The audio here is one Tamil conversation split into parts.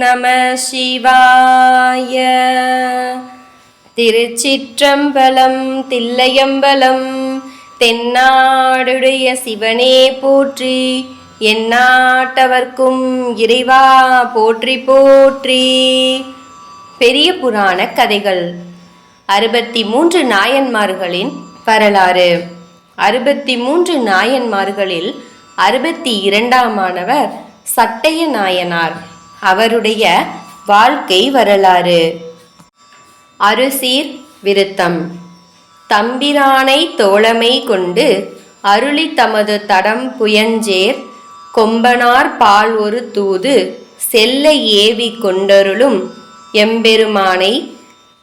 நம சிவாய திருச்சிற்றம்பலம் தில்லையம்பலம் தென்னாடுடைய சிவனே போற்றி எந்நாட்டவர்க்கும் இறைவா போற்றி போற்றி. பெரிய புராண கதைகள். அறுபத்தி மூன்று நாயன்மார்களின் வரலாறு. அறுபத்தி மூன்று நாயன்மார்களில் அறுபத்தி இரண்டாம் இரண்டாமானவர் சட்டைய நாயனார். அவருடைய வாழ்க்கை வரலாறு. அருசீர் விருத்தம். தம்பிரானை தோழமை கொண்டு அருளி தமது தடம் புயஞ்சேர் கொம்பனார் பால் ஒரு தூது செல்ல ஏவி கொண்டருளும் எம்பெருமானை.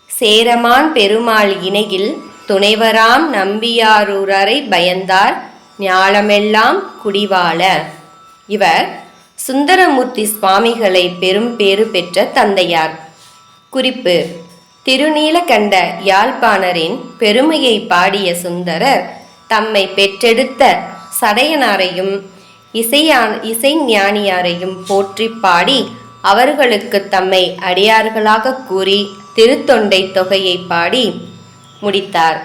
சேரமான் பெருமாள் இணையில் துணைவராம் நம்பியாரூரரை பயந்தார் ஞாலமெல்லாம் குடிவாள இவர் சுந்தரமூர்த்தி சுவாமிகளை பெரும் பேறு பெற்ற தந்தையார். குறிப்பு திருநீலகண்ட யாழ்ப்பாணரின் பெருமையை பாடிய சுந்தரர் தம்மை பெற்றெடுத்த சடையனாரையும் இசையான் இசைஞானியாரையும் போற்றி பாடி அவர்களுக்கு தம்மை அடியார்களாக கூறி திருத்தொண்டை தொகையை பாடி முடித்தார்.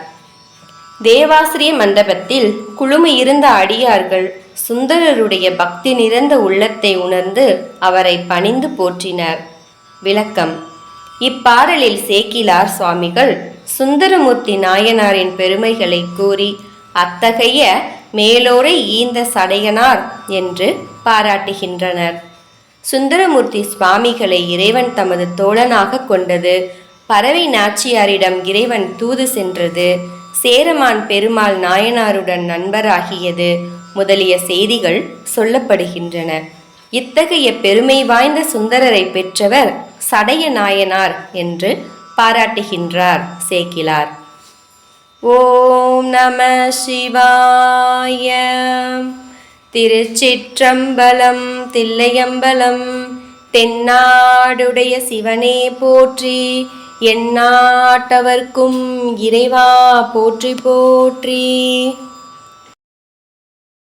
தேவாசிரிய மண்டபத்தில் குழுமி இருந்த அடியார்கள் சுந்தரருடைய பக்தி நிறைந்த உள்ளத்தை உணர்ந்து அவரை பணிந்து போற்றினர். விளக்கம். இப்பாடலில் சேக்கிலார் சுவாமிகள் சுந்தரமூர்த்தி நாயனாரின் பெருமைகளை கூறி அத்தகைய மேலோரை ஈந்த சடையனார் என்று பாராட்டுகின்றனர். சுந்தரமூர்த்தி சுவாமிகளை இறைவன் தமது தோழனாக கொண்டது பறவை நாச்சியாரிடம் இறைவன் தூது சென்றது சேரமான் பெருமாள் நாயனாருடன் நண்பராகியது முதலிய செய்திகள் சொல்லப்படுகின்றன. இத்தகைய பெருமை வாய்ந்த சுந்தரரை பெற்றவர் சடைய நாயனார் என்று பாராட்டுகின்றார் சேக்கிலார். ஓம் நம சிவாய. திருச்சிற்றம்பலம் தில்லையம்பலம் தென்னாடுடைய சிவனே போற்றி எண்ணாட்டவர்க்கும் இறைவா போற்றி போற்றி.